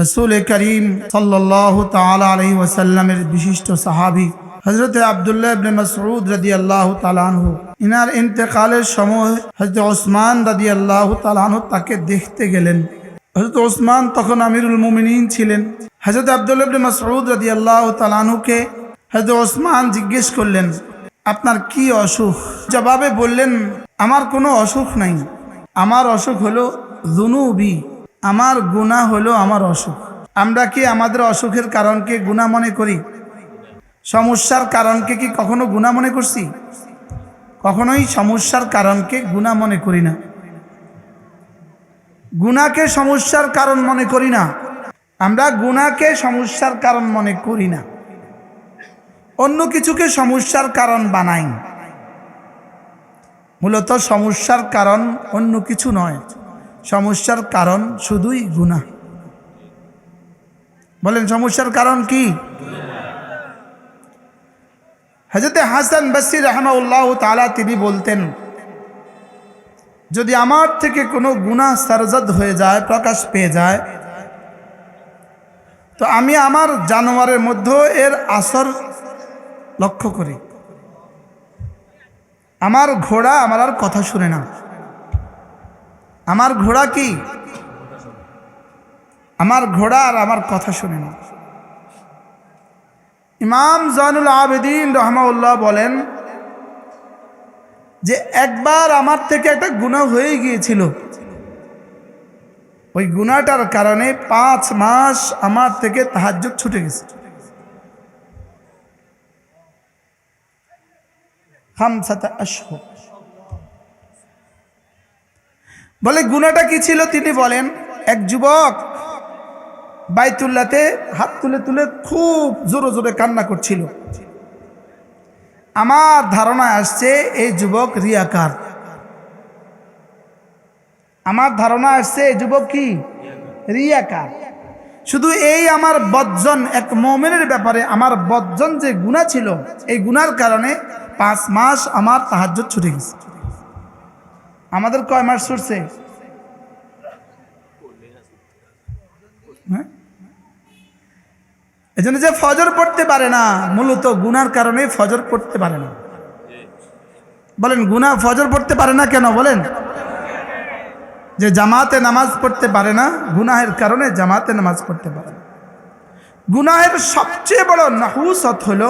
রসুল করিম সাল্লাহ তালা আলহি ওয়াসাল্লামের বিশিষ্ট সাহাবি হজরত আবদুল্লাহ ইবনে মাসউদ রাদি আল্লাহ তালানহু ইনার ইন্তেকালের সময় হজরত ওসমান রাদি আল্লাহ তালানহু তাকে দেখতে গেলেন। হজরত ওসমান তখন আমিরুল মুমিনিন ছিলেন। হজরত আবদুল্লাহ ইবনে মাসউদ রাদি আল্লাহ তালানহুকে হজরত ওসমান জিজ্ঞেস করলেন, আপনার কি অসুখ? জবাবে বললেন, আমার কোনো অসুখ নাই। আমার অসুখ হলো জুনুবি আমার গুণা হলো আমার অসুখ। আমরা কি আমাদের অসুখের কারণকে গুণা মনে করি? সমস্যার কারণকে কি কখনো গুণা মনে করছি? কখনোই সমস্যার কারণকে গুণা মনে করি না। গুণাকে সমস্যার কারণ মনে করি না। আমরা গুণাকে সমস্যার কারণ মনে করি না। অন্য কিছুকে সমস্যার কারণ বানাই। মূলত সমস্যার কারণ অন্য কিছু নয়। সমস্যার কারণ শুধুই গুণা বলেন, সমস্যার কারণ কি? হজরত হাসান বসির রহমাউল্লাহ তালা তিনি বলতেন, যদি আমার থেকে কোনো গুণা সারজদ হয়ে যায়, প্রকাশ পেয়ে যায়, তো আমি আমার জানোয়ারের মধ্যে এর আসর লক্ষ্য করি। আমার ঘোড়া আমার আর কথা শুনে না। আমার ঘোড়া কি? আমার ঘোড়া আর আমার কথা শুনে না ইমাম জয়নুল আবেদিন রহমাউল্লাহ বলেন যে একবার আমার থেকে একটা গুণা হয়ে গিয়েছিল। ওই গুণাটার কারণে পাঁচ মাস আমার থেকে তাহাজ্য ছুটে গেছে। হামসাতা আশহুর। বলে, গুণাটা কি ছিল? তিনি বলেন, এক যুবক বাইতুল্লাতে হাত তুলে তুলে খুব জোরে জোরে কান্না করছিল। আমার ধারণা আসছে এই যুবক রিয়াকার। আমার ধারণা আসছে এই যুবক কি? রিয়াকার। শুধু এই আমার বজ্জন এক মোমেনের ব্যাপারে আমার বজ্জন যে গুণা ছিল, এই গুনার কারণে পাঁচ মাস আমার তাহাজ্য ছুটে গেছে। আমাদের কয় মাস ছুটছে হ্যাঁ? এই জন্য যে ফজর পড়তে পারে না, মূলত গুনার কারণে ফজর পড়তে পারে না। বলেন, গুনা ফজর পড়তে পারে না কেন? বলেন। যে জামাতে নামাজ পড়তে পারে না, গুনাহের কারণে জামাতে নামাজ পড়তে পারে না। গুনাহের সবচেয়ে বড় নাহুসত হল,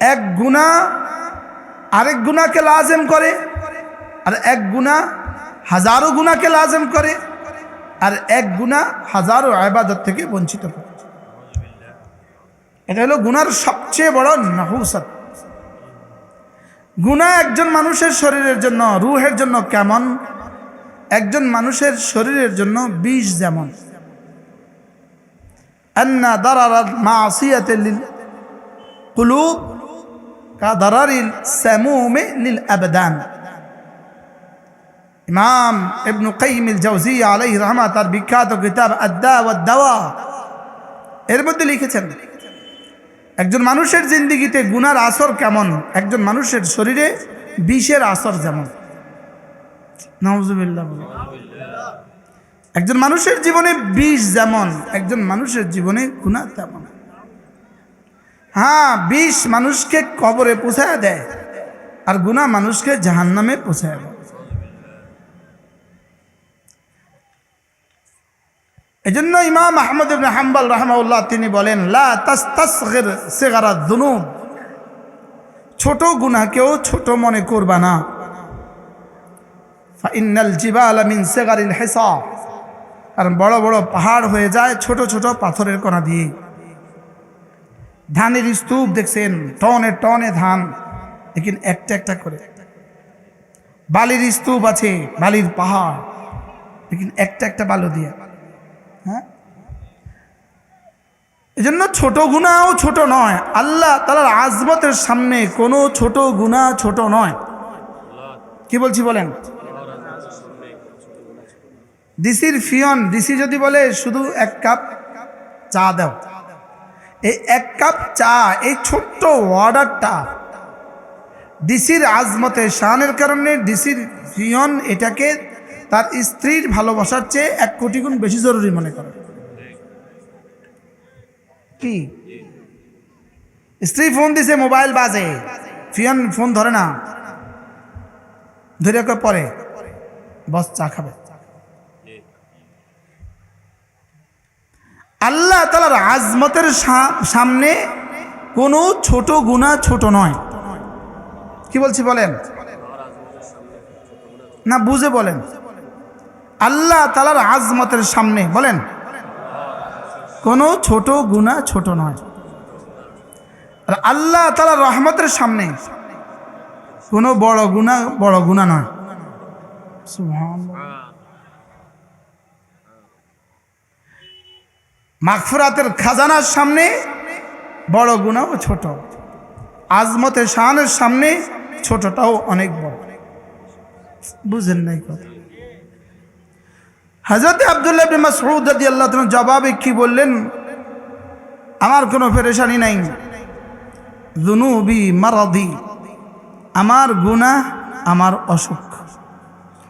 এক গুণা আরেক গুণাকে লাজেম করে আর এক গুণা হাজারো গুণাকে লাজেম করে, আর এক গুণা হাজারো আবাদত থেকে বঞ্চিত করে। এটা হলো গুনার সবচেয়ে বড় নাহুসত। গুণা একজন মানুষের শরীরের জন্য, রুহের জন্য কেমন? একজন মানুষের শরীরের জন্য বিষ যেমন। আন্না দারার মাসিয়াতে লিল কুলুব কা দারারিল সামুমে লিল আবদান। ইমাম ইবনু কাইমিল জাউজি আলাই রহমা তার বিখ্যাত কিতাব আদ্দা এর মধ্যে লিখেছেন, একজন মানুষের জিন্দিগিতে গুনার আসর কেমন? একজন মানুষের শরীরে বিষের আসর যেমন। একজন মানুষের জীবনে বিষ যেমন, একজন মানুষের জীবনে গুণা তেমন। হ্যাঁ বিষ মানুষকে কবরে পোষায় দেয় আর গুণা মানুষকে জাহান্নামে পোষায় দেয়। এজন্য ইমাম আহমদ ইবনে হাম্বাল রহমাউল্লাহ তিনি বলেন, লা তাস্তাসগির সিগারা দুনুব ছোট গুনাহকেও ছোট মনে করবা না। হিসাব। কারণ বড় বড় পাহাড় হয়ে যায় ছোট ছোট পাথরের কণা দিয়ে। ধানের স্তূপ দেখছেন, টনে টনে ধান, লেকিন একটা একটা করে। বালির স্তূপ আছে, বালির পাহাড়, লেকিন একটা একটা বালু দিয়ে। হ্যাঁ? এই জন্য ছোট গুণাও ছোট নয়। আল্লাহ তালার আজমতের সামনে কোনো ছোট গুণা ছোট নয়। কি বলছি বলেন? ডিসির ফিয়ন ডিসি যদি বলে শুধু এক কাপ চা দাও। এই এক কাপ চা, এই ছোট্ট অর্ডারটা ডিসির আজমতে শানের কারণে ডিসির ফিয়ন এটাকে তার স্ত্রীর ভালোবাসার চেয়ে এক কোটি গুণ বেশি জরুরি মনে করে। কি? স্ত্রী ফোন দিছে, মোবাইল বাজে। ফিয়ন ফোন ধরে না। ধরে পরে। বস, চা খাবে। আল্লাহ তালার আজমতের সামনে কোনো ছোট গুণা ছোট নয়। কি বলছি বলেন? না, বুঝে বলেন। আল্লাহ তালার আজমতের সামনে, বলেন। কোনো ছোট গুণা ছোট নয়। আর আল্লাহ তালার রহমতের সামনে কোনো বড় গুণা বড় গুণা নয়। সুবহানাল্লাহ। খাজানার সামনে বড় গুণাও ছোট। আজমতের শাহানের সামনে ছোটটাও অনেক বড়। বুঝেন নাই কথা। হাজরত আবদুল্লাহ ইবনে মাসউদ রাদিয়াল্লাহু তাআলা জবাবে কি বললেন? আমার কোনো পেরেশানি নাই। জুনুবি মারাদি। আমার গুনাহ আমার অসুখ।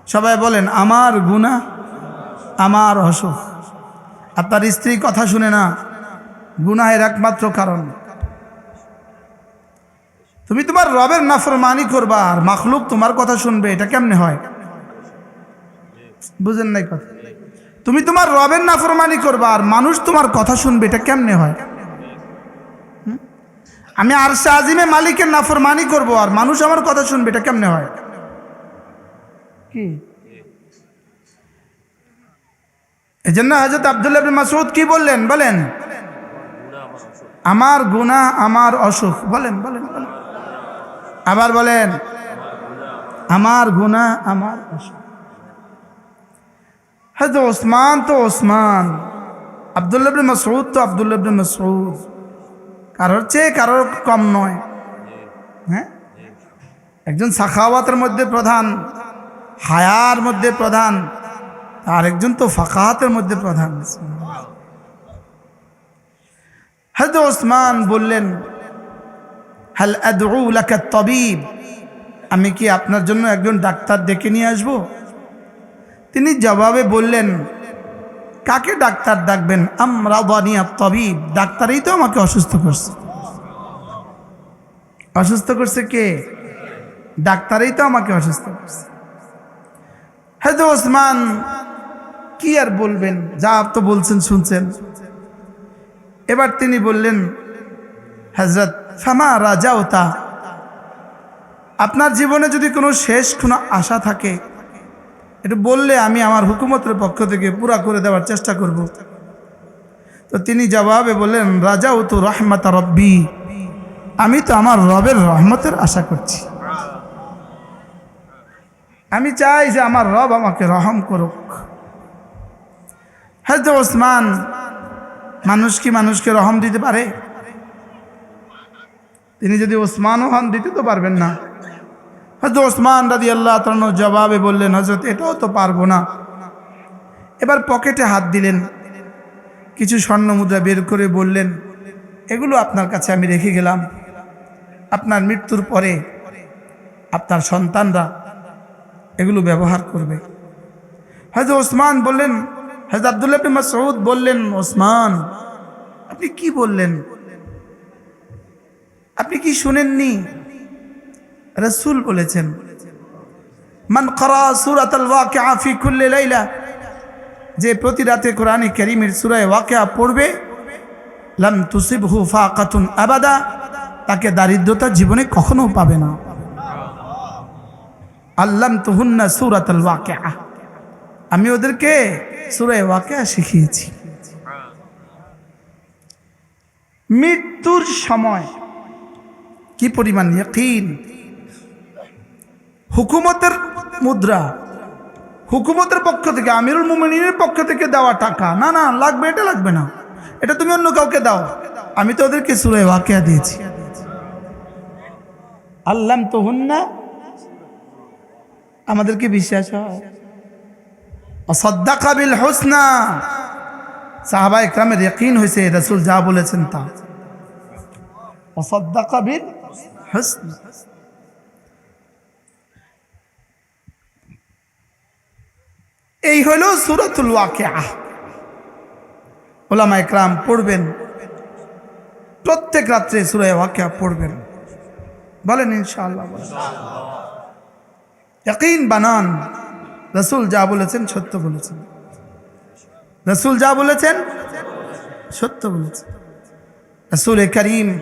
সবাই বলেন, আমার গুনাহ আমার অসুখ। আপনার স্ত্রী কথা শুনে না। গুনাহের একমাত্র কারণ। তুমি তোমার রবের নাফরমানি করবা আর মাখলুক তোমার কথা শুনবে, এটা কেমনে হয়? বুঝেন নাই কথা? তুমি তোমার রবের নাফরমানি করবা আর মানুষ তোমার কথা শুনবে এটা কেমনে হয়? আমি আর আজিমে মালিকের নাফরমানি করব আর মানুষ আমার কথা শুনবে এটা কেমনে হয়? কি? এই জন্য হজরত আবদুল্লাহ মাসুদ কি বললেন? বলেন। আমার গুনাহ আমার অসুখ। বলেন বলেন। আবার বলেন। আমার গুনাহ আমার অসুখ। হয়তো ওসমান তো ওসমান। আবদুল্লাহ বিন মাসউদ তো আবদুল্লাহ বিন মাসউদ। কারোর চেয়ে কারোর কম নয়। হ্যাঁ? একজন সাখাওয়াতের মধ্যে প্রধান, হায়ার মধ্যে প্রধান আর একজন তো ফাকাহাতের মধ্যে প্রধান। হয়তো ওসমান বললেন, হাল আদউ লাকা তবিব আমি কি আপনার জন্য একজন ডাক্তার ডেকে নিয়ে আসব? তিনি জবাবে বললেন, কাকে ডাক্তার ডাকবেন? আমরা বানিয়া তবিব। ডাক্তারই তো আমাকে অসুস্থ করছে। অসুস্থ করছে কে? ডাক্তারই তো আমাকে অসুস্থ করছে। হয়তো ওসমান, কি আর বলবেন? যা আপ তো বলছেন, শুনছেন। এবার তিনি বললেন হজরত ফামা রাজা ওতা আপনার জীবনে যদি কোনো শেষ কোনো আশা থাকে একটু বললে আমি আমার হুকুমতের পক্ষ থেকে পুরা করে দেওয়ার চেষ্টা করব। তো তিনি জবাবে বললেন রাজা ও তো রহমত রব্বি। আমি তো আমার রবের রহমতের আশা করছি। আমি চাই যে আমার রব আমাকে রহম করুক। হয়তো ওসমান মানুষ কি মানুষকে রহম দিতে পারে? তিনি যদি ওসমানও হন, দিতে তো পারবেন না। হয়তো ওসমান রাদি আল্লাহ তালন জবাবে বললেন হজরত এটাও তো পারব না। এবার পকেটে হাত দিলেন। কিছু স্বর্ণ মুদ্রা বের করে বললেন, এগুলো আপনার কাছে আমি রেখে গেলাম। আপনার মৃত্যুর পরে আপনার সন্তানরা এগুলো ব্যবহার করবে। হয়তো ওসমান বললেন হয়তো আবদুল্লাহ মাসউদ বললেন, ওসমান, আপনি কি বললেন? আপনি কি শুনেননি? রসুল বলেছেন, মান করা সুরাত আল ওয়াকিআ ফি কুল্লি লাইলা যে প্রতি রাতে কোরআনে কারীমের সূরা ওয়াকিআ পড়বে, লাম তুসিবহু ফাকাতুন আবাদা তাকে দারিদ্রতা জীবনে কখনো পাবে না। আল্লাম তুহুন্না সুরাত আল ওয়াকিআ আমি ওদেরকে সূরা ওয়াকিআ শিখিয়েছি। মৃত্যুর সময় কি পরিমাণ ইয়কিন হুকুমতের মুদ্রা। হুকুমতের পক্ষ থেকে, আমিরুল মুমিনের পক্ষ থেকে দেওয়া টাকা। না না, লাগবে, এটা লাগবে না। এটা তুমি অন্য কাউকে দাও। আমি তো ওদেরকে সুরে ওয়াকিয়া দিয়েছি। আল্লাম তো হুন্না আমাদেরকে বিশ্বাস হয়। অসদ্দা বিল হোসনা। সাহাবা ইকরামের ইয়কিন হয়েছে, রসুল যা বলেছেন তা। অসদ্দা বিল হোসনা। এই হলো সুরতুল ওয়াকিয়া। ওলামা একরাম পড়বেন। প্রত্যেক রাত্রে সুরায় ওয়াকিয়া পড়বেন। বলেন ইনশাআল্লাহ ইয়াকিন বানান। রসুল যা বলেছেন সত্য বলেছেন। রসুল যা বলেছেন সত্য বলেছেন। রসুল এ করিম